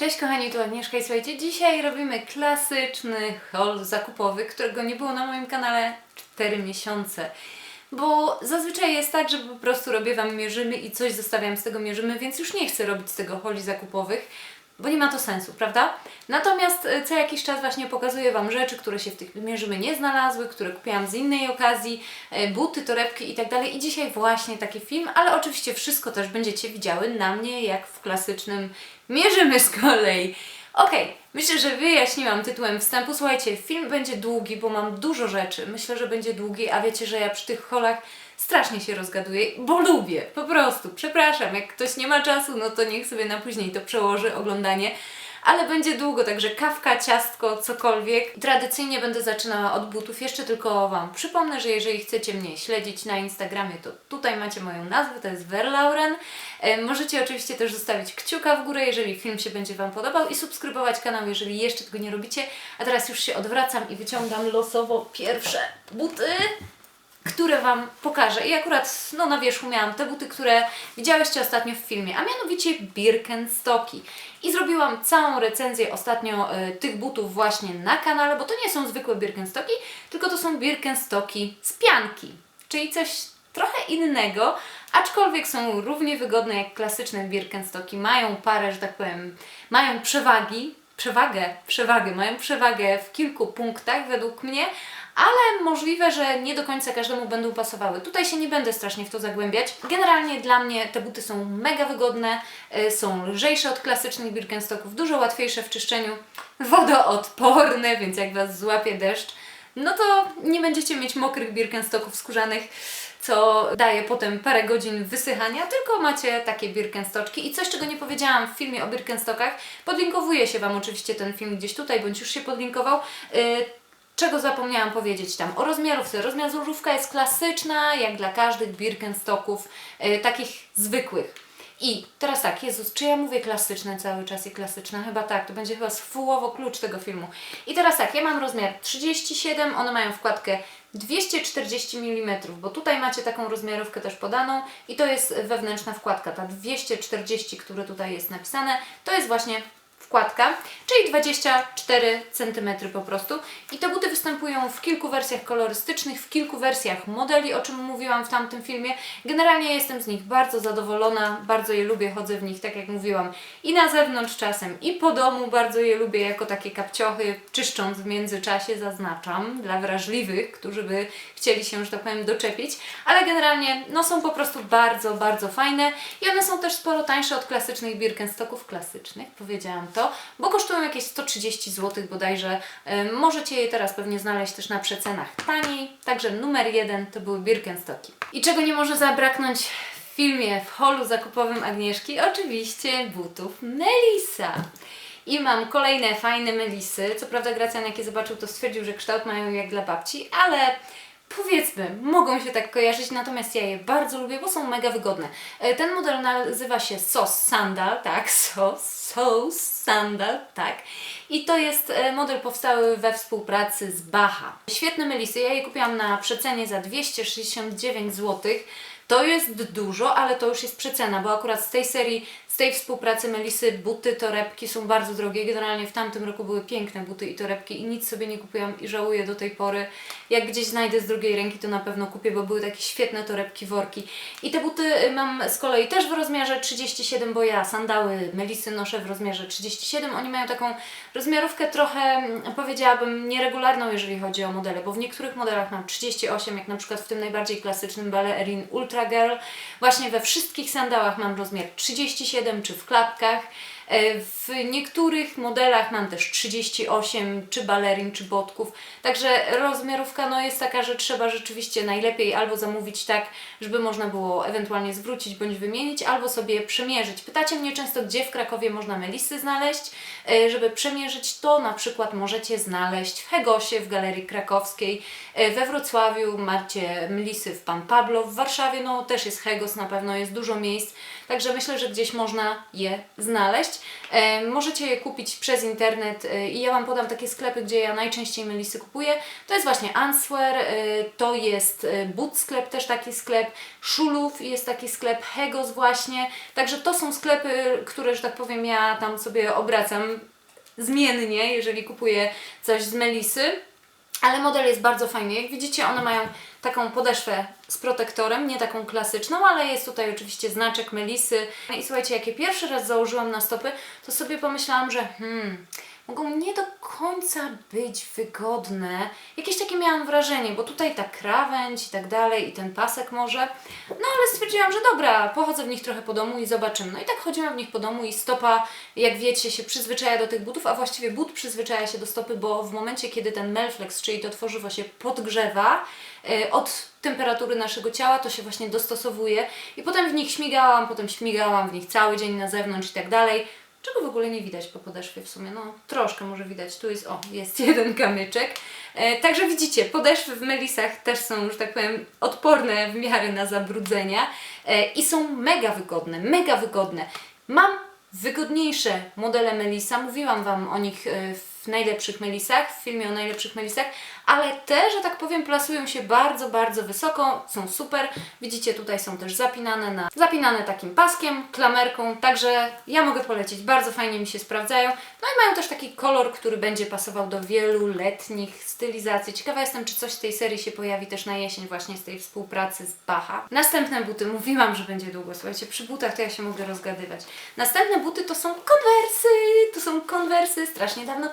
Cześć kochani, tu Agnieszka i słuchajcie, dzisiaj robimy klasyczny haul zakupowy, którego nie było na moim kanale 4 miesiące. Bo zazwyczaj jest tak, że po prostu robię Wam mierzymy i coś zostawiam z tego mierzymy, więc już nie chcę robić z tego holi zakupowych, bo nie ma to sensu, prawda? Natomiast e, co jakiś czas właśnie pokazuję Wam rzeczy, które się w tych mierzymy nie znalazły, które kupiłam z innej okazji, e, buty, torebki i tak. I dzisiaj właśnie taki film, ale oczywiście wszystko też będziecie widziały na mnie, jak w klasycznym mierzymy z kolei. Okej, myślę, że wyjaśniłam tytułem wstępu. Słuchajcie, film będzie długi, bo mam dużo rzeczy. Myślę, że będzie długi, a wiecie, że ja przy tych holach strasznie się rozgaduję, bo lubię, po prostu. Przepraszam, jak ktoś nie ma czasu, no to niech sobie na później to przełoży oglądanie. Ale będzie długo, także kawka, ciastko, cokolwiek. Tradycyjnie będę zaczynała od butów. Jeszcze tylko Wam przypomnę, że jeżeli chcecie mnie śledzić na Instagramie, to tutaj macie moją nazwę, to jest Verlauren. E, Możecie oczywiście też zostawić kciuka w górę, jeżeli film się będzie Wam podobał i subskrybować kanał, jeżeli jeszcze tego nie robicie. A teraz już się odwracam i wyciągam losowo pierwsze buty które Wam pokażę. I akurat no, na wierzchu miałam te buty, które widziałyście ostatnio w filmie, a mianowicie Birkenstocki. I zrobiłam całą recenzję ostatnio e, tych butów właśnie na kanale, bo to nie są zwykłe Birkenstocki, tylko to są Birkenstocki z pianki, czyli coś trochę innego, aczkolwiek są równie wygodne jak klasyczne Birkenstocki. Mają parę, że tak powiem, mają przewagi, przewagę, przewagę, mają przewagę w kilku punktach według mnie, ale możliwe, że nie do końca każdemu będą pasowały. Tutaj się nie będę strasznie w to zagłębiać. Generalnie dla mnie te buty są mega wygodne, y, są lżejsze od klasycznych Birkenstocków, dużo łatwiejsze w czyszczeniu, wodoodporne, więc jak Was złapie deszcz, no to nie będziecie mieć mokrych Birkenstocków skórzanych, co daje potem parę godzin wysychania, tylko macie takie Birkenstoczki. I coś, czego nie powiedziałam w filmie o Birkenstockach, podlinkowuje się Wam oczywiście ten film gdzieś tutaj, bądź już się podlinkował. Czego zapomniałam powiedzieć tam? O rozmiarówce. Rozmiarówka jest klasyczna, jak dla każdych Birkenstocków, y, takich zwykłych. I teraz tak, Jezus, czy ja mówię klasyczne cały czas i klasyczne? Chyba tak, to będzie chyba sfułowo klucz tego filmu. I teraz tak, ja mam rozmiar 37, one mają wkładkę 240 mm, bo tutaj macie taką rozmiarówkę też podaną i to jest wewnętrzna wkładka, ta 240, które tutaj jest napisane, to jest właśnie wkładka, czyli 24 cm po prostu. I te buty występują w kilku wersjach kolorystycznych, w kilku wersjach modeli, o czym mówiłam w tamtym filmie. Generalnie jestem z nich bardzo zadowolona, bardzo je lubię, chodzę w nich, tak jak mówiłam, i na zewnątrz czasem, i po domu bardzo je lubię jako takie kapciochy, czyszcząc w międzyczasie, zaznaczam, dla wrażliwych, którzy by chcieli się, że tak powiem, doczepić, ale generalnie no, są po prostu bardzo, bardzo fajne i one są też sporo tańsze od klasycznych Birkenstocków klasycznych, powiedziałam to, bo kosztują jakieś 130 zł bodajże. Możecie je teraz pewnie znaleźć też na przecenach taniej, także numer jeden to były Birkenstocki. I czego nie może zabraknąć w filmie, w holu zakupowym Agnieszki? Oczywiście butów Melisa. I mam kolejne fajne melisy. Co prawda Gracjan jak je zobaczył, to stwierdził, że kształt mają jak dla babci, ale powiedzmy, mogą się tak kojarzyć, natomiast ja je bardzo lubię, bo są mega wygodne. E, Ten model nazywa się SOS Sandal, tak, SOS, SOS Sandal, tak. I to jest e, model powstały we współpracy z Baha. Świetne melisy, ja je kupiłam na przecenie za 269 zł. To jest dużo, ale to już jest przecena, bo akurat z tej serii, tej współpracy Melisy buty, torebki są bardzo drogie. Generalnie w tamtym roku były piękne buty i torebki i nic sobie nie kupiłam i żałuję do tej pory. Jak gdzieś znajdę z drugiej ręki, to na pewno kupię, bo były takie świetne torebki, worki. I te buty y, mam z kolei też w rozmiarze 37, bo ja sandały Melisy noszę w rozmiarze 37. Oni mają taką rozmiarówkę trochę, mm, powiedziałabym, nieregularną, jeżeli chodzi o modele, bo w niektórych modelach mam 38, jak na przykład w tym najbardziej klasycznym Ballerin Ultra Girl. Właśnie we wszystkich sandałach mam rozmiar 37, czy w klapkach. E, W niektórych modelach mam też 38, czy balerin, czy botków. Także rozmiarówka no, jest taka, że trzeba rzeczywiście najlepiej albo zamówić tak, żeby można było ewentualnie zwrócić bądź wymienić, albo sobie przemierzyć. Pytacie mnie często, gdzie w Krakowie można melisy znaleźć. E, Żeby przemierzyć, to na przykład możecie znaleźć w Hegosie, w Galerii Krakowskiej, e, we Wrocławiu macie melisy w Pan Pablo, w Warszawie no też jest Hegos, na pewno jest dużo miejsc, także myślę, że gdzieś można je znaleźć. E, możecie je kupić przez internet e, i ja Wam podam takie sklepy, gdzie ja najczęściej melisy kupuję. To jest właśnie Answer, e, to jest e, Boot Sklep, też taki sklep, Szulów jest taki sklep, Hegos właśnie. Także to są sklepy, które, że tak powiem, ja tam sobie obracam zmiennie, jeżeli kupuję coś z melisy. Ale model jest bardzo fajny. Jak widzicie, one mają taką podeszwę z protektorem, nie taką klasyczną, ale jest tutaj oczywiście znaczek Melisy. I słuchajcie, jak je pierwszy raz założyłam na stopy, to sobie pomyślałam, że hmm, mogą nie do końca być wygodne. Jakieś takie miałam wrażenie, bo tutaj ta krawędź i tak dalej, i ten pasek może. No ale stwierdziłam, że dobra, pochodzę w nich trochę po domu i zobaczymy. No i tak chodziłam w nich po domu i stopa, jak wiecie, się przyzwyczaja do tych butów, a właściwie but przyzwyczaja się do stopy, bo w momencie, kiedy ten Melflex, czyli to tworzywo się podgrzewa e, od temperatury naszego ciała, to się właśnie dostosowuje i potem w nich śmigałam, potem śmigałam w nich cały dzień na zewnątrz i tak dalej. Czego w ogóle nie widać po podeszwie w sumie? No troszkę może widać. Tu jest, o, jest jeden kamyczek. E, także widzicie, podeszwy w melisach też są, że tak powiem, odporne w miarę na zabrudzenia e, i są mega wygodne, mega wygodne. Mam wygodniejsze modele Melisa, mówiłam Wam o nich e, w najlepszych melisach, w filmie o najlepszych melisach, ale te, że tak powiem, plasują się bardzo, bardzo wysoko, są super. Widzicie, tutaj są też zapinane na zapinane takim paskiem, klamerką, także ja mogę polecić, bardzo fajnie mi się sprawdzają. No i mają też taki kolor, który będzie pasował do wielu letnich stylizacji. Ciekawa jestem, czy coś z tej serii się pojawi też na jesień właśnie z tej współpracy z Baha. Następne buty, mówiłam, że będzie długo, słuchajcie, przy butach to ja się mogę rozgadywać. Następne buty to są konwersy, to są konwersy, strasznie dawno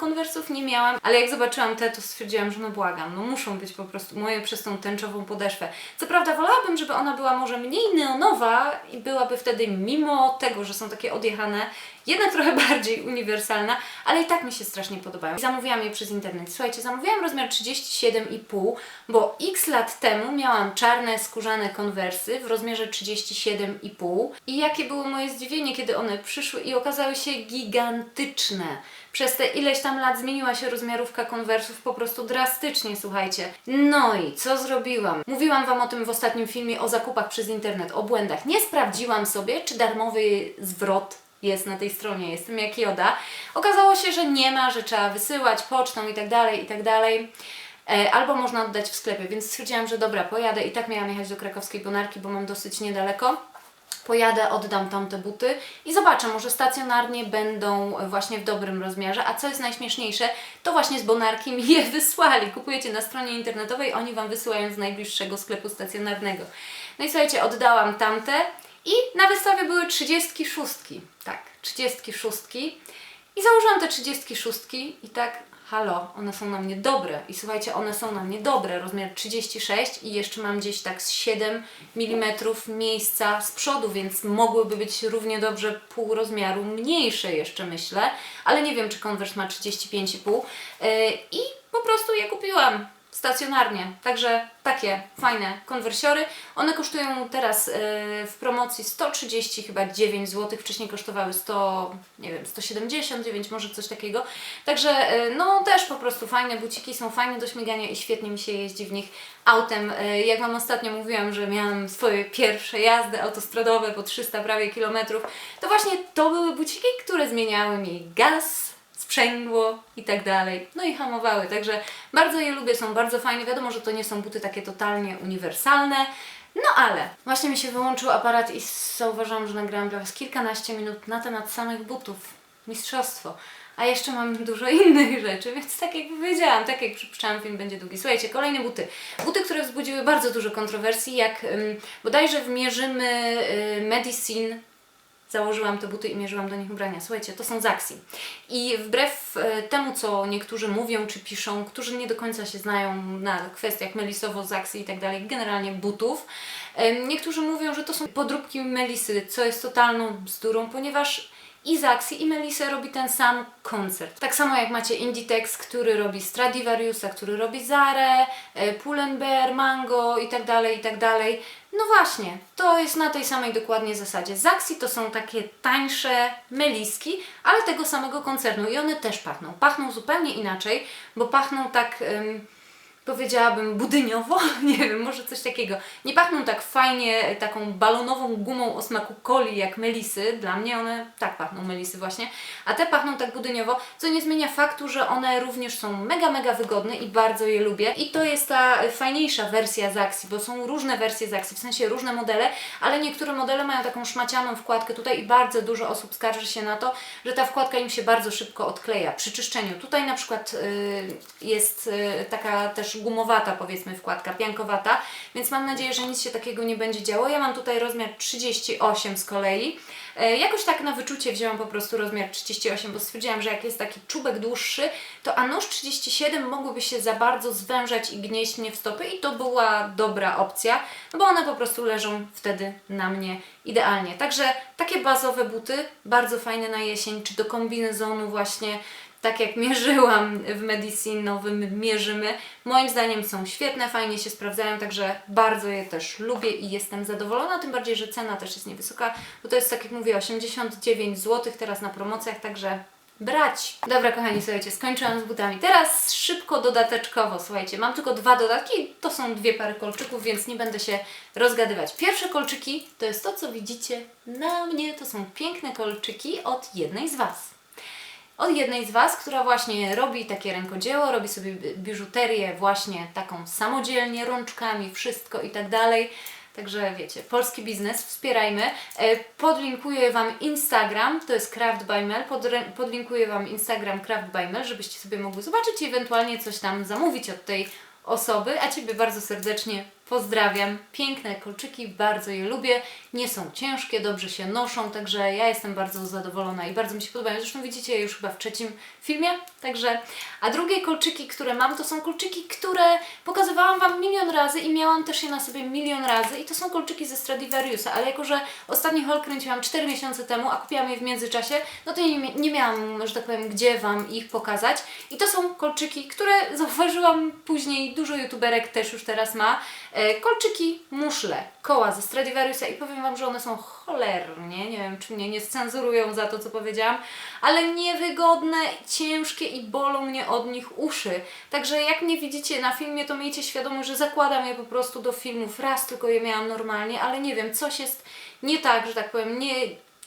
nie miałam, ale jak zobaczyłam te, to stwierdziłam, że no błagam, no muszą być po prostu moje przez tą tęczową podeszwę. Co prawda wolałabym, żeby ona była może mniej neonowa i byłaby wtedy mimo tego, że są takie odjechane, jednak trochę bardziej uniwersalna, ale i tak mi się strasznie podobają. Zamówiłam je przez internet. Słuchajcie, zamówiłam rozmiar 37,5, bo x lat temu miałam czarne skórzane konwersy w rozmiarze 37,5 i jakie było moje zdziwienie, kiedy one przyszły i okazały się gigantyczne. Przez te ileś tam lat zmieniła się rozmiarówka konwersów po prostu drastycznie, słuchajcie. No i co zrobiłam? Mówiłam Wam o tym w ostatnim filmie o zakupach przez internet, o błędach. Nie sprawdziłam sobie, czy darmowy zwrot jest na tej stronie, jestem jak Joda. Okazało się, że nie ma, że trzeba wysyłać pocztą i tak dalej, i tak dalej. E, Albo można oddać w sklepie, więc stwierdziłam, że dobra, pojadę i tak miałam jechać do krakowskiej Bonarki, bo mam dosyć niedaleko. Pojadę, oddam tam te buty i zobaczę, może stacjonarnie będą właśnie w dobrym rozmiarze. A co jest najśmieszniejsze, to właśnie z Bonarki mi je wysłali. Kupujecie na stronie internetowej, oni Wam wysyłają z najbliższego sklepu stacjonarnego. No i słuchajcie, oddałam tamte i na wystawie były 36. Tak, 36. I założyłam te 36 i tak, halo, one są na mnie dobre. I słuchajcie, one są na mnie dobre. Rozmiar 36 i jeszcze mam gdzieś tak z 7 mm miejsca z przodu, więc mogłyby być równie dobrze pół rozmiaru mniejsze jeszcze myślę, ale nie wiem, czy Converse ma 35,5. Yy, I po prostu je kupiłam stacjonarnie. Także takie fajne konwersiory. One kosztują teraz yy, w promocji 130 chyba 9 zł. Wcześniej kosztowały 100, nie wiem, 179, może coś takiego. Także yy, no też po prostu fajne buciki, są fajne do śmigania i świetnie mi się jeździ w nich autem. Yy, jak Wam ostatnio mówiłam, że miałam swoje pierwsze jazdy autostradowe po 300 prawie kilometrów, to właśnie to były buciki, które zmieniały mi gaz, sprzęgło i tak dalej. No i hamowały, także bardzo je lubię, są bardzo fajne. Wiadomo, że to nie są buty takie totalnie uniwersalne, no ale właśnie mi się wyłączył aparat i zauważyłam, że nagrałam dla Was kilkanaście minut na temat samych butów. Mistrzostwo. A jeszcze mam dużo innych rzeczy, więc tak jak powiedziałam, tak jak przypuszczałam, film będzie długi. Słuchajcie, kolejne buty. Buty, które wzbudziły bardzo dużo kontrowersji, jak ym, bodajże wmierzymy y, Medicine założyłam te buty i mierzyłam do nich ubrania. Słuchajcie, to są Zaxi. I wbrew e, temu, co niektórzy mówią czy piszą, którzy nie do końca się znają na kwestiach melisowo, Zaxi i tak dalej, generalnie butów, e, niektórzy mówią, że to są podróbki melisy, co jest totalną bzdurą, ponieważ i Zaxi i Melisa robi ten sam koncert. Tak samo jak macie Inditex, który robi Stradivariusa, który robi Zarę, e, Pull&Bear, Mango i tak dalej, i tak dalej. No właśnie, to jest na tej samej dokładnie zasadzie. Zaxi to są takie tańsze meliski, ale tego samego koncernu i one też pachną. Pachną zupełnie inaczej, bo pachną tak... ym, powiedziałabym budyniowo, nie wiem, może coś takiego. Nie pachną tak fajnie taką balonową gumą o smaku coli jak melisy. Dla mnie one tak pachną melisy właśnie, a te pachną tak budyniowo, co nie zmienia faktu, że one również są mega, mega wygodne i bardzo je lubię. I to jest ta fajniejsza wersja z Axi, bo są różne wersje z Axi, w sensie różne modele, ale niektóre modele mają taką szmacianą wkładkę tutaj i bardzo dużo osób skarży się na to, że ta wkładka im się bardzo szybko odkleja przy czyszczeniu. Tutaj na przykład y, jest y, taka też gumowata powiedzmy wkładka, piankowata, więc mam nadzieję, że nic się takiego nie będzie działo. Ja mam tutaj rozmiar 38 z kolei. E, Jakoś tak na wyczucie wzięłam po prostu rozmiar 38, bo stwierdziłam, że jak jest taki czubek dłuższy, to a nóż 37 mogłyby się za bardzo zwężać i gnieść mnie w stopy i to była dobra opcja, no bo one po prostu leżą wtedy na mnie idealnie. Także takie bazowe buty, bardzo fajne na jesień, czy do kombinezonu właśnie, tak jak mierzyłam w Medicine nowym, mierzymy. Moim zdaniem są świetne, fajnie się sprawdzają, także bardzo je też lubię i jestem zadowolona, tym bardziej, że cena też jest niewysoka, bo to jest tak jak mówię 89 zł teraz na promocjach, także brać. Dobra kochani, słuchajcie, skończyłam z butami. Teraz szybko dodateczkowo, słuchajcie, mam tylko dwa dodatki, to są dwie pary kolczyków, więc nie będę się rozgadywać. Pierwsze kolczyki to jest to, co widzicie na mnie, to są piękne kolczyki od jednej z Was od jednej z Was, która właśnie robi takie rękodzieło, robi sobie bi- biżuterię właśnie taką samodzielnie, rączkami, wszystko i tak dalej. Także wiecie, polski biznes, wspierajmy. E, Podlinkuję Wam Instagram, to jest Craft by Mel, podlinkuję Wam Instagram Craft by Mel, żebyście sobie mogły zobaczyć i ewentualnie coś tam zamówić od tej osoby, a Ciebie bardzo serdecznie pozdrawiam. Piękne kolczyki, bardzo je lubię. Nie są ciężkie, dobrze się noszą, także ja jestem bardzo zadowolona i bardzo mi się podobają. Zresztą widzicie je już chyba w trzecim filmie, także... A drugie kolczyki, które mam, to są kolczyki, które pokazywałam Wam milion razy i miałam też je na sobie milion razy i to są kolczyki ze Stradivariusa, ale jako, że ostatni haul kręciłam 4 miesiące temu, a kupiłam je w międzyczasie, no to nie, nie miałam, że tak powiem, gdzie Wam ich pokazać. I to są kolczyki, które zauważyłam później, dużo youtuberek też już teraz ma. E, kolczyki, muszle, koła ze Stradivariusa i powiem Wam, że one są cholernie, nie wiem czy mnie nie scenzurują za to, co powiedziałam, ale niewygodne, ciężkie i bolą mnie od nich uszy. Także jak mnie widzicie na filmie, to miejcie świadomość, że zakładam je po prostu do filmów. Raz tylko je miałam normalnie, ale nie wiem, coś jest nie tak, że tak powiem, nie,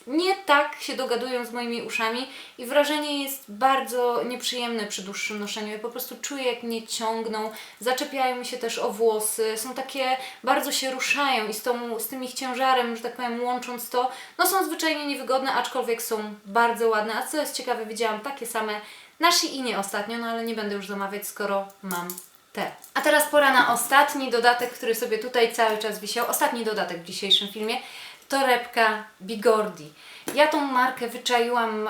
nie tak się dogadują z moimi uszami i wrażenie jest bardzo nieprzyjemne przy dłuższym noszeniu. Ja po prostu czuję, jak mnie ciągną, zaczepiają mi się też o włosy, są takie, bardzo się ruszają i z, tą, z tym ich ciężarem, że tak powiem, łącząc to, no są zwyczajnie niewygodne, aczkolwiek są bardzo ładne. A co jest ciekawe, widziałam takie same na Sheinie ostatnio, no ale nie będę już zamawiać, skoro mam te. A teraz pora na ostatni dodatek, który sobie tutaj cały czas wisiał. Ostatni dodatek w dzisiejszym filmie torebka Bigordi. Ja tą markę wyczaiłam,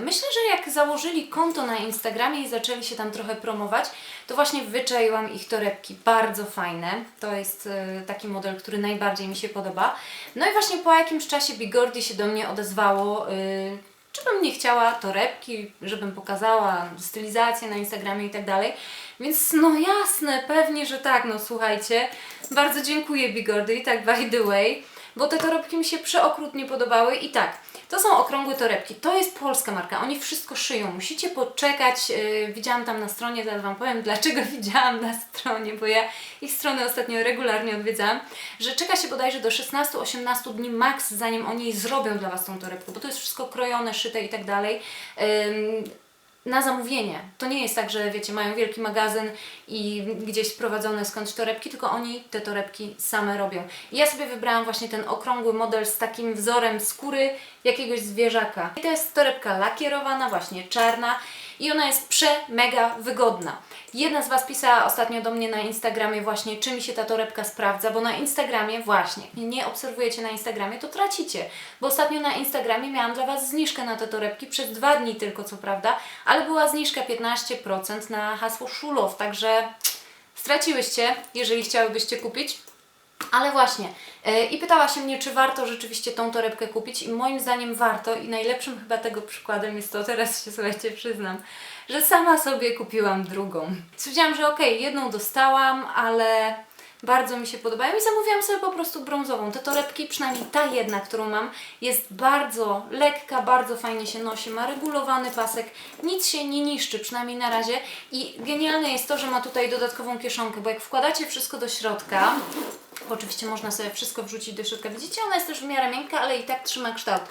myślę, że jak założyli konto na Instagramie i zaczęli się tam trochę promować, to właśnie wyczaiłam ich torebki, bardzo fajne. To jest y, taki model, który najbardziej mi się podoba. No i właśnie po jakimś czasie Bigordi się do mnie odezwało, y, czy bym nie chciała torebki, żebym pokazała stylizację na Instagramie i tak dalej. Więc no jasne, pewnie, że tak, no słuchajcie. Bardzo dziękuję Bigordy i tak by the way, bo te torebki mi się przeokrutnie podobały i tak. To są okrągłe torebki. To jest polska marka. Oni wszystko szyją. Musicie poczekać. Yy, widziałam tam na stronie, zaraz Wam powiem, dlaczego widziałam na stronie, bo ja ich stronę ostatnio regularnie odwiedzałam, że czeka się bodajże do 16-18 dni max, zanim oni zrobią dla Was tą torebkę, bo to jest wszystko krojone, szyte i tak dalej. Ym, na zamówienie. To nie jest tak, że wiecie, mają wielki magazyn i gdzieś sprowadzone skądś torebki, tylko oni te torebki same robią. I ja sobie wybrałam właśnie ten okrągły model z takim wzorem skóry jakiegoś zwierzaka. I to jest torebka lakierowana, właśnie czarna i ona jest prze mega wygodna. Jedna z Was pisała ostatnio do mnie na Instagramie właśnie, czy mi się ta torebka sprawdza, bo na Instagramie właśnie, nie obserwujecie na Instagramie, to tracicie. Bo ostatnio na Instagramie miałam dla Was zniżkę na te torebki, przez dwa dni tylko co prawda, ale była zniżka 15% na hasło Szulow, także straciłyście, jeżeli chciałybyście kupić. Ale właśnie, e, i pytała się mnie, czy warto rzeczywiście tą torebkę kupić i moim zdaniem warto i najlepszym chyba tego przykładem jest to, teraz się słuchajcie przyznam, że sama sobie kupiłam drugą. Stwierdziłam, że okej, jedną dostałam, ale Bardzo mi się podobają i zamówiłam sobie po prostu brązową. Te torebki, przynajmniej ta jedna, którą mam, jest bardzo lekka, bardzo fajnie się nosi, ma regulowany pasek, nic się nie niszczy, przynajmniej na razie. I genialne jest to, że ma tutaj dodatkową kieszonkę, bo jak wkładacie wszystko do środka, oczywiście można sobie wszystko wrzucić do środka, widzicie, ona jest też w miarę miękka, ale i tak trzyma kształt.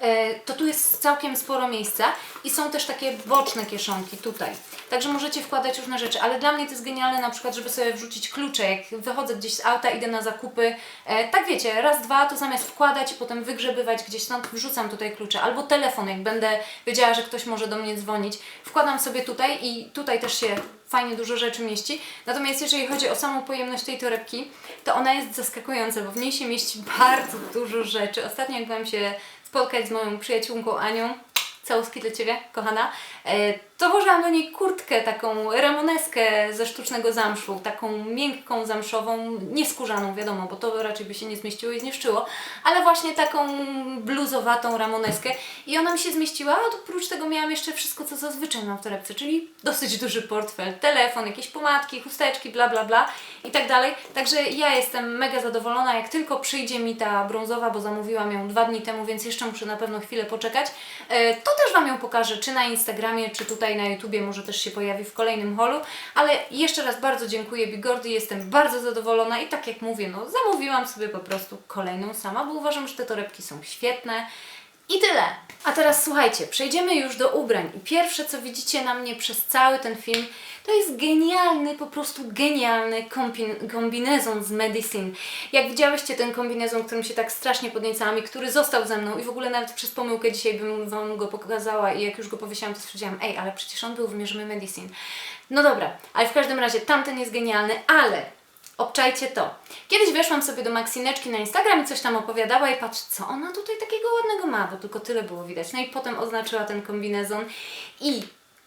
E, to tu jest całkiem sporo miejsca i są też takie boczne kieszonki tutaj. Także możecie wkładać różne rzeczy, ale dla mnie to jest genialne na przykład, żeby sobie wrzucić klucze. Jak wychodzę gdzieś z auta, idę na zakupy, e, tak wiecie, raz, dwa, to zamiast wkładać i potem wygrzebywać gdzieś stąd, wrzucam tutaj klucze. Albo telefon, jak będę wiedziała, że ktoś może do mnie dzwonić, wkładam sobie tutaj i tutaj też się fajnie dużo rzeczy mieści. Natomiast jeżeli chodzi o samą pojemność tej torebki, to ona jest zaskakująca, bo w niej się mieści bardzo dużo rzeczy. Ostatnio jak byłam się spotkać z moją przyjaciółką Anią, całuski dla Ciebie, kochana, e, to włożyłam do niej kurtkę, taką ramoneskę ze sztucznego zamszu, taką miękką zamszową, nieskórzaną wiadomo, bo to raczej by się nie zmieściło i zniszczyło, ale właśnie taką bluzowatą ramoneskę. I ona mi się zmieściła, a oprócz tego miałam jeszcze wszystko, co zazwyczaj mam w torebce, czyli dosyć duży portfel, telefon, jakieś pomadki, chusteczki, bla bla bla i tak dalej. Także ja jestem mega zadowolona, jak tylko przyjdzie mi ta brązowa, bo zamówiłam ją dwa dni temu, więc jeszcze muszę na pewno chwilę poczekać, e, to też Wam ją pokażę, czy na Instagramie, czy tutaj na YouTubie, może też się pojawi w kolejnym holu, ale jeszcze raz bardzo dziękuję Bigordy, jestem bardzo zadowolona i tak jak mówię, no zamówiłam sobie po prostu kolejną sama, bo uważam, że te torebki są świetne. I tyle. A teraz słuchajcie, przejdziemy już do ubrań. I pierwsze, co widzicie na mnie przez cały ten film, to jest genialny, po prostu genialny kombin- kombinezon z Medicine. Jak widziałyście ten kombinezon, którym się tak strasznie podniecałam i który został ze mną i w ogóle nawet przez pomyłkę dzisiaj bym Wam go pokazała i jak już go powiesiłam, to stwierdziłam, ej, ale przecież on był w Mierzymy Medicine. No dobra, ale w każdym razie tamten jest genialny, ale Obczajcie to. Kiedyś weszłam sobie do Maksineczki na Instagram i coś tam opowiadała i patrz, co ona tutaj takiego ładnego ma, bo tylko tyle było widać. No i potem oznaczyła ten kombinezon i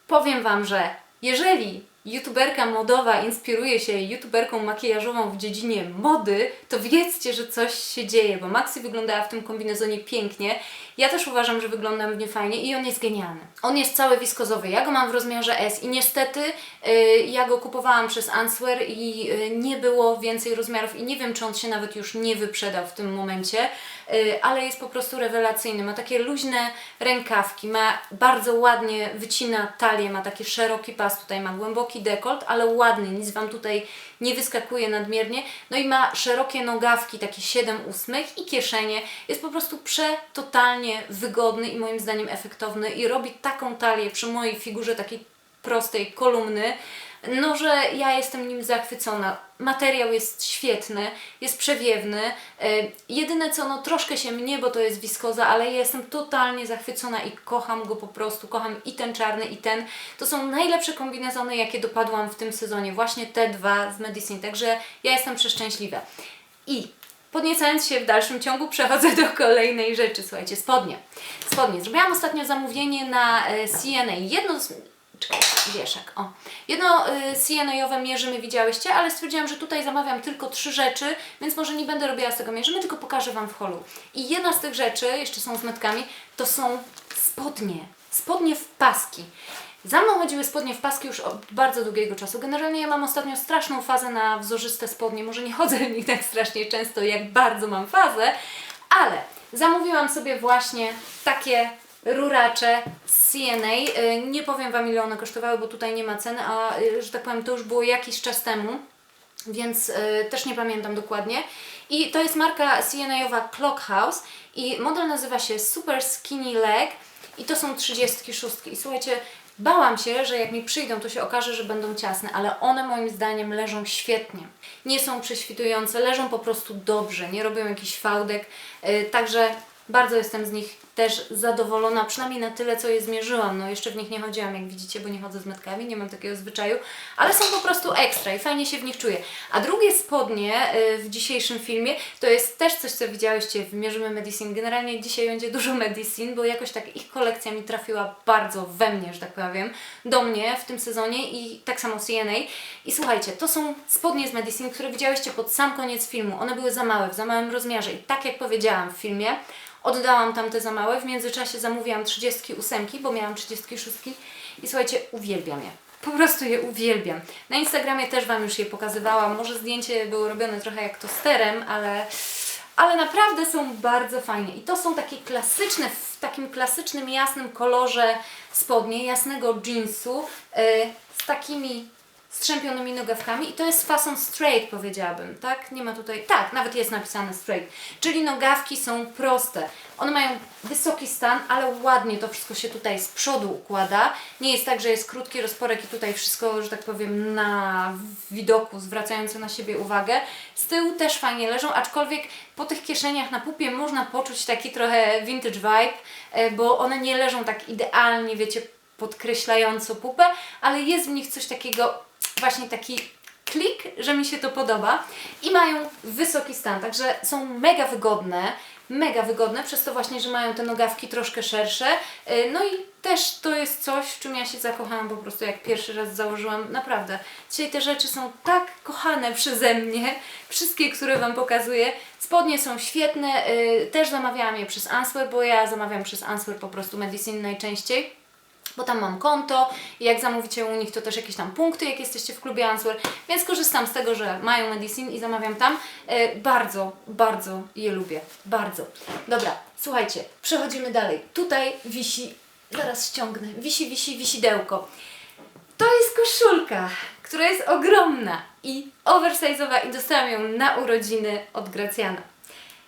powiem Wam, że jeżeli youtuberka modowa inspiruje się youtuberką makijażową w dziedzinie mody, to wiedzcie, że coś się dzieje, bo Maxi wyglądała w tym kombinezonie pięknie. Ja też uważam, że wyglądam w nim fajnie i on jest genialny. On jest cały wiskozowy. Ja go mam w rozmiarze S i niestety y, ja go kupowałam przez Answer i y, nie było więcej rozmiarów i nie wiem, czy on się nawet już nie wyprzedał w tym momencie, ale jest po prostu rewelacyjny. Ma takie luźne rękawki, ma bardzo ładnie wycina talię, ma taki szeroki pas, tutaj ma głęboki dekolt, ale ładny, nic Wam tutaj nie wyskakuje nadmiernie. No i ma szerokie nogawki, takie 7 ósmych i kieszenie. Jest po prostu przetotalnie wygodny i moim zdaniem efektowny i robi taką talię przy mojej figurze takiej prostej kolumny, no że ja jestem nim zachwycona. Materiał jest świetny, jest przewiewny. E, jedyne co, no troszkę się mnie, bo to jest wiskoza, ale ja jestem totalnie zachwycona i kocham go po prostu. Kocham i ten czarny, i ten. To są najlepsze kombinezony, jakie dopadłam w tym sezonie. Właśnie te dwa z Medicine, także ja jestem przeszczęśliwa. I podniecając się w dalszym ciągu, przechodzę do kolejnej rzeczy. Słuchajcie, spodnie. Spodnie. Zrobiłam ostatnio zamówienie na e, CNA. Jedno z czekaj, wieszak, o. Jedno y, CNA-owe mierzymy widziałyście, ale stwierdziłam, że tutaj zamawiam tylko trzy rzeczy, więc może nie będę robiła z tego mierzymy, tylko pokażę Wam w holu. I jedna z tych rzeczy, jeszcze są z metkami, to są spodnie. Spodnie w paski. Za mną chodziły spodnie w paski już od bardzo długiego czasu. Generalnie ja mam ostatnio straszną fazę na wzorzyste spodnie. Może nie chodzę w nich tak strasznie często, jak bardzo mam fazę, ale zamówiłam sobie właśnie takie ruracze z CNA. Y, Nie powiem Wam ile one kosztowały, bo tutaj nie ma ceny, a y, że tak powiem to już było jakiś czas temu, więc y, też nie pamiętam dokładnie. I to jest marka CNA-owa Clock House i model nazywa się Super Skinny Leg i to są 36. I słuchajcie, Bałam się, że jak mi przyjdą, to się okaże, że będą ciasne, ale one moim zdaniem leżą świetnie. Nie są prześwitujące, leżą po prostu dobrze, nie robią jakichś fałdek, także bardzo jestem z nich też zadowolona, przynajmniej na tyle, co je zmierzyłam. No jeszcze w nich nie chodziłam, jak widzicie, bo nie chodzę z metkami, nie mam takiego zwyczaju, ale są po prostu ekstra i fajnie się w nich czuję. A drugie spodnie y, w dzisiejszym filmie to jest też coś, co widziałyście w Mierzymy Medicine. Generalnie dzisiaj będzie dużo Medicine, bo jakoś tak ich kolekcja mi trafiła bardzo we mnie, że tak powiem, do mnie w tym sezonie i tak samo CNA. I słuchajcie, to są spodnie z Medicine, które widziałyście pod sam koniec filmu. One były za małe, w za małym rozmiarze i tak jak powiedziałam w filmie, Oddałam tamte za małe, w międzyczasie zamówiłam 38, bo miałam 36 i słuchajcie, uwielbiam je. Po prostu je uwielbiam. Na Instagramie też Wam już je pokazywałam. Może zdjęcie było robione trochę jak tosterem, ale, ale naprawdę są bardzo fajne. I to są takie klasyczne, w takim klasycznym, jasnym kolorze spodnie, jasnego jeansu yy, z takimi strzępionymi nogawkami i to jest fason straight powiedziałabym, tak? Nie ma tutaj, tak, nawet jest napisane straight, czyli nogawki są proste. One mają wysoki stan, ale ładnie to wszystko się tutaj z przodu układa. Nie jest tak, że jest krótki rozporek i tutaj wszystko, że tak powiem, na widoku, zwracające na siebie uwagę. Z tyłu też fajnie leżą, aczkolwiek po tych kieszeniach na pupie można poczuć taki trochę vintage vibe, e, bo one nie leżą tak idealnie, wiecie, podkreślająco pupę, ale jest w nich coś takiego, właśnie taki klik, że mi się to podoba i mają wysoki stan, także są mega wygodne, mega wygodne, przez to właśnie, że mają te nogawki troszkę szersze, Yy, no i też to jest coś, w czym ja się zakochałam po prostu jak pierwszy raz założyłam, naprawdę. Dzisiaj te rzeczy są tak kochane przeze mnie, wszystkie, które Wam pokazuję. Spodnie są świetne, yy, też zamawiałam je przez Answer, bo ja zamawiam przez Answer po prostu Medicine najczęściej bo tam mam konto i jak zamówicie u nich, to też jakieś tam punkty, jak jesteście w klubie Answer, więc korzystam z tego, że mają Medicine i zamawiam tam. E, bardzo, bardzo je lubię. Bardzo. Dobra, słuchajcie, przechodzimy dalej. Tutaj wisi, zaraz ściągnę, wisi, wisi, wisidełko. To jest koszulka, która jest ogromna i oversize'owa i dostałam ją na urodziny od Gracjana.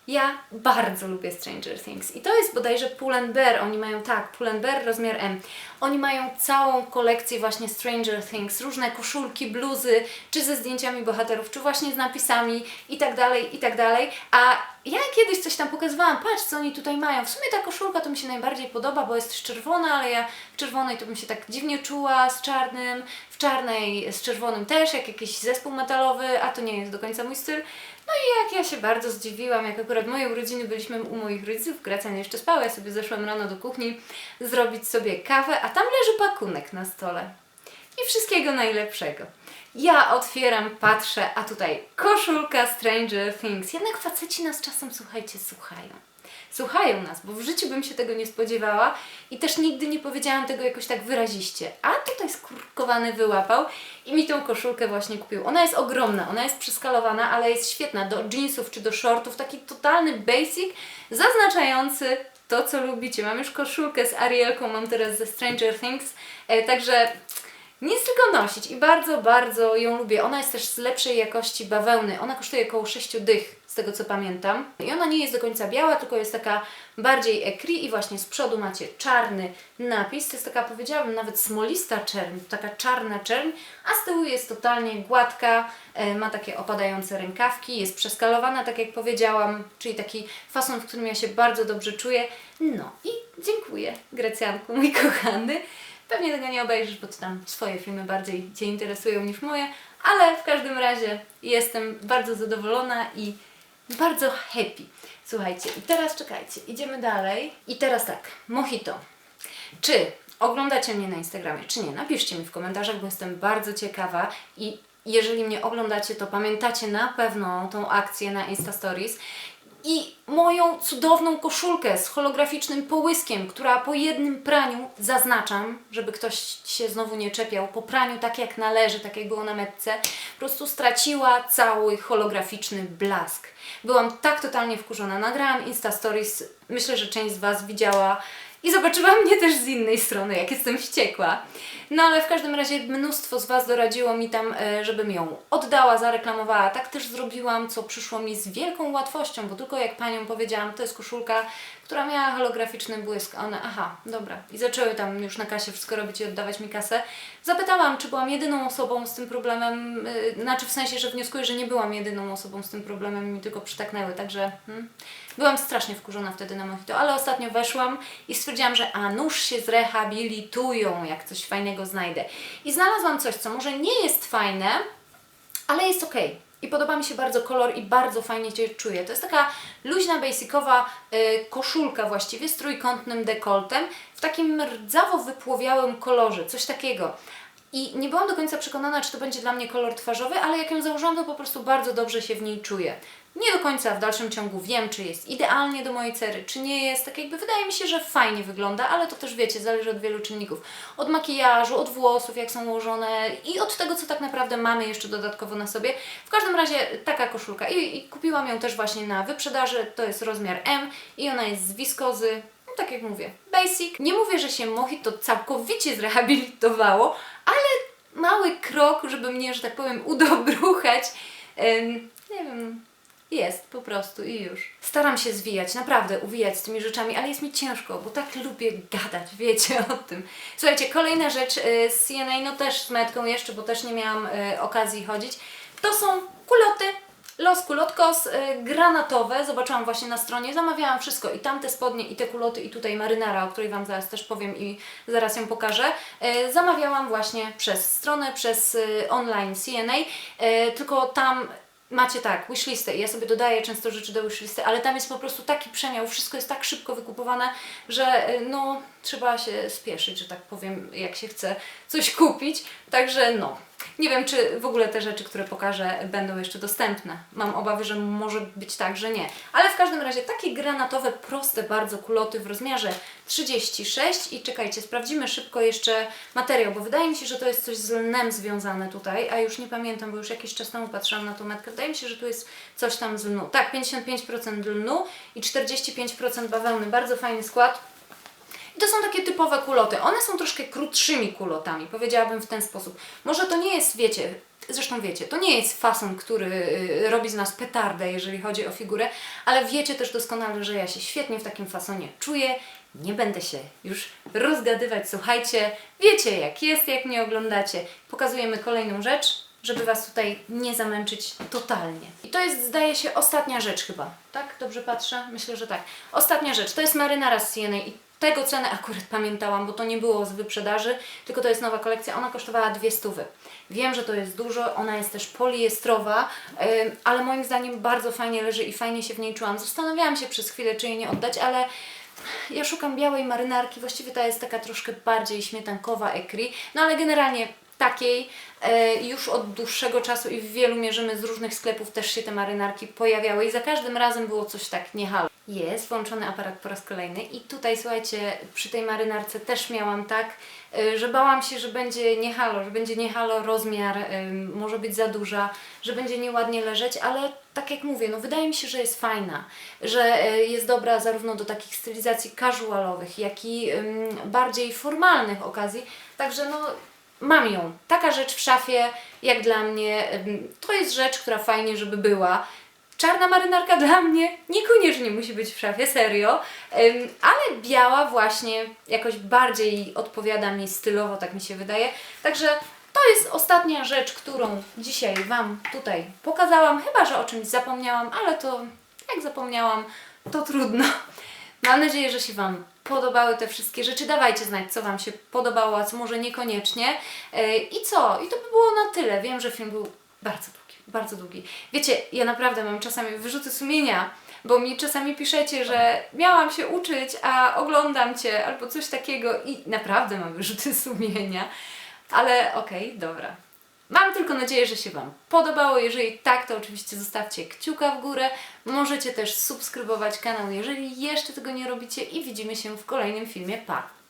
Ja bardzo lubię Stranger Things i to jest bodajże Pull Bear, oni mają tak, Pull Bear rozmiar M. Oni mają całą kolekcję właśnie Stranger Things, różne koszulki, bluzy, czy ze zdjęciami bohaterów, czy właśnie z napisami i tak dalej, i tak dalej. A ja kiedyś coś tam pokazywałam, patrz co oni tutaj mają. W sumie ta koszulka to mi się najbardziej podoba, bo jest czerwona, ale ja w czerwonej to bym się tak dziwnie czuła z czarnym, w czarnej z czerwonym też, jak jakiś zespół metalowy, a to nie jest do końca mój styl. No i jak ja się bardzo zdziwiłam, jak akurat moje urodziny byliśmy u moich rodziców, Gracjan jeszcze spał, ja sobie zeszłam rano do kuchni zrobić sobie kawę, a tam leży pakunek na stole. I wszystkiego najlepszego. Ja otwieram, patrzę, a tutaj koszulka Stranger Things. Jednak faceci nas czasem, słuchajcie, słuchają. Słuchają nas, bo w życiu bym się tego nie spodziewała i też nigdy nie powiedziałam tego jakoś tak wyraziście. A tutaj skurkowany wyłapał i mi tą koszulkę właśnie kupił. Ona jest ogromna, ona jest przeskalowana, ale jest świetna do jeansów czy do shortów. Taki totalny basic, zaznaczający to, co lubicie. Mam już koszulkę z Arielką, mam teraz ze Stranger Things, e, także nic tylko nosić i bardzo, bardzo ją lubię. Ona jest też z lepszej jakości bawełny. Ona kosztuje około 6 dych, z tego co pamiętam. I ona nie jest do końca biała, tylko jest taka bardziej ekri i właśnie z przodu macie czarny napis. To jest taka, powiedziałabym, nawet smolista czerń, taka czarna czerń, a z tyłu jest totalnie gładka, e, ma takie opadające rękawki, jest przeskalowana, tak jak powiedziałam, czyli taki fason, w którym ja się bardzo dobrze czuję. No i dziękuję, Grecjanku, mój kochany. Pewnie tego nie obejrzysz, bo to tam swoje filmy bardziej Cię interesują niż moje, ale w każdym razie jestem bardzo zadowolona i bardzo happy. Słuchajcie, i teraz czekajcie, idziemy dalej. I teraz tak, mojito. Czy oglądacie mnie na Instagramie, czy nie? Napiszcie mi w komentarzach, bo jestem bardzo ciekawa i jeżeli mnie oglądacie, to pamiętacie na pewno tą akcję na Insta Stories i moją cudowną koszulkę z holograficznym połyskiem, która po jednym praniu, zaznaczam, żeby ktoś się znowu nie czepiał, po praniu tak jak należy, tak jak było na metce, po prostu straciła cały holograficzny blask. Byłam tak totalnie wkurzona. Nagrałam Insta Stories, myślę, że część z Was widziała i zobaczyła mnie też z innej strony, jak jestem wściekła. No ale w każdym razie mnóstwo z Was doradziło mi tam, e, żebym ją oddała, zareklamowała. Tak też zrobiłam, co przyszło mi z wielką łatwością, bo tylko jak Panią powiedziałam, to jest koszulka, która miała holograficzny błysk. One, aha, dobra. I zaczęły tam już na kasie wszystko robić i oddawać mi kasę. Zapytałam, czy byłam jedyną osobą z tym problemem, yy, znaczy w sensie, że wnioskuję, że nie byłam jedyną osobą z tym problemem mi tylko przytaknęły, także hmm, byłam strasznie wkurzona wtedy na Mojito, ale ostatnio weszłam i stwierdziłam, że a nuż się zrehabilitują, jak coś fajnego znajdę. I znalazłam coś, co może nie jest fajne, ale jest ok. I podoba mi się bardzo kolor i bardzo fajnie się czuję. To jest taka luźna, basicowa y, koszulka właściwie z trójkątnym dekoltem w takim rdzawo wypłowiałym kolorze, coś takiego. I nie byłam do końca przekonana, czy to będzie dla mnie kolor twarzowy, ale jak ją założyłam, to po prostu bardzo dobrze się w niej czuję. Nie do końca w dalszym ciągu wiem, czy jest idealnie do mojej cery, czy nie jest. Tak jakby wydaje mi się, że fajnie wygląda, ale to też wiecie, zależy od wielu czynników. Od makijażu, od włosów, jak są ułożone i od tego, co tak naprawdę mamy jeszcze dodatkowo na sobie. W każdym razie taka koszulka. I, i kupiłam ją też właśnie na wyprzedaży. To jest rozmiar M i ona jest z wiskozy. No, tak jak mówię, basic. Nie mówię, że się Mojito całkowicie zrehabilitowało, mały krok, żeby mnie, że tak powiem, udobruchać. Ym, nie wiem, jest po prostu i już. Staram się zwijać, naprawdę uwijać z tymi rzeczami, ale jest mi ciężko, bo tak lubię gadać, wiecie o tym. Słuchajcie, kolejna rzecz y, z CNA, no też z metką jeszcze, bo też nie miałam y, okazji chodzić. To są kuloty. Los Kulotkos y, granatowe, zobaczyłam właśnie na stronie, zamawiałam wszystko i tamte spodnie, i te kuloty, i tutaj marynara, o której Wam zaraz też powiem i zaraz ją pokażę. Y, zamawiałam właśnie przez stronę, przez y, online CNA, tylko tam macie tak, wishlistę ja sobie dodaję często rzeczy do wishlisty, ale tam jest po prostu taki przemiał, wszystko jest tak szybko wykupowane, że no trzeba się spieszyć, że tak powiem, jak się chce coś kupić. Także no, nie wiem, czy w ogóle te rzeczy, które pokażę, będą jeszcze dostępne. Mam obawy, że może być tak, że nie. Ale w każdym razie takie granatowe, proste bardzo kuloty w rozmiarze 36 i czekajcie, sprawdzimy szybko jeszcze materiał, bo wydaje mi się, że to jest coś z lnem związane tutaj, a już nie pamiętam, bo już jakiś czas temu patrzyłam na tą metkę. Wydaje mi się, że tu jest coś tam z lnu. Tak, 55% lnu i 45% bawełny. Bardzo fajny skład. I to są takie typowe kuloty. One są troszkę krótszymi kulotami, powiedziałabym w ten sposób. Może to nie jest, wiecie, zresztą wiecie, to nie jest fason, który y, robi z nas petardę, jeżeli chodzi o figurę, ale wiecie też doskonale, że ja się świetnie w takim fasonie czuję. Nie będę się już rozgadywać, słuchajcie, wiecie jak jest, jak mnie oglądacie. Pokazujemy kolejną rzecz, żeby Was tutaj nie zamęczyć totalnie. I to jest, zdaje się, ostatnia rzecz chyba. Tak? Dobrze patrzę? Myślę, że tak. Ostatnia rzecz, to jest marynara z CNA i tego cenę akurat pamiętałam, bo to nie było z wyprzedaży, tylko to jest nowa kolekcja. Ona kosztowała dwie stówy. Wiem, że to jest dużo, ona jest też poliestrowa, ale moim zdaniem bardzo fajnie leży i fajnie się w niej czułam. Zastanawiałam się przez chwilę, czy jej nie oddać, ale ja szukam białej marynarki, właściwie ta jest taka troszkę bardziej śmietankowa ekri, no ale generalnie takiej e, już od dłuższego czasu i w wielu mierzymy z różnych sklepów też się te marynarki pojawiały i za każdym razem było coś tak nie halo. Jest włączony aparat po raz kolejny i tutaj słuchajcie, przy tej marynarce też miałam tak, e, że bałam się, że będzie nie halo, że będzie nie halo rozmiar, ym, może być za duża, że będzie nieładnie leżeć, ale tak jak mówię, no wydaje mi się, że jest fajna, że e, jest dobra zarówno do takich stylizacji casualowych, jak i bardziej formalnych okazji, także no mam ją. Taka rzecz w szafie, jak dla mnie, to jest rzecz, która fajnie, żeby była. Czarna marynarka dla mnie niekoniecznie musi być w szafie, serio, ale biała właśnie jakoś bardziej odpowiada mi stylowo, tak mi się wydaje. Także to jest ostatnia rzecz, którą dzisiaj Wam tutaj pokazałam. Chyba, że o czymś zapomniałam, ale to jak zapomniałam, to trudno. Mam nadzieję, że się Wam podobały te wszystkie rzeczy. Dawajcie znać, co Wam się podobało, a co może niekoniecznie. Yy, I co? I to by było na tyle. Wiem, że film był bardzo długi, bardzo długi. Wiecie, ja naprawdę mam czasami wyrzuty sumienia, bo mi czasami piszecie, że miałam się uczyć, a oglądam Cię albo coś takiego i naprawdę mam wyrzuty sumienia. Ale okej, dobra. Mam tylko nadzieję, że się Wam podobało. Jeżeli tak, to oczywiście zostawcie kciuka w górę. Możecie też subskrybować kanał, jeżeli jeszcze tego nie robicie i widzimy się w kolejnym filmie. Pa!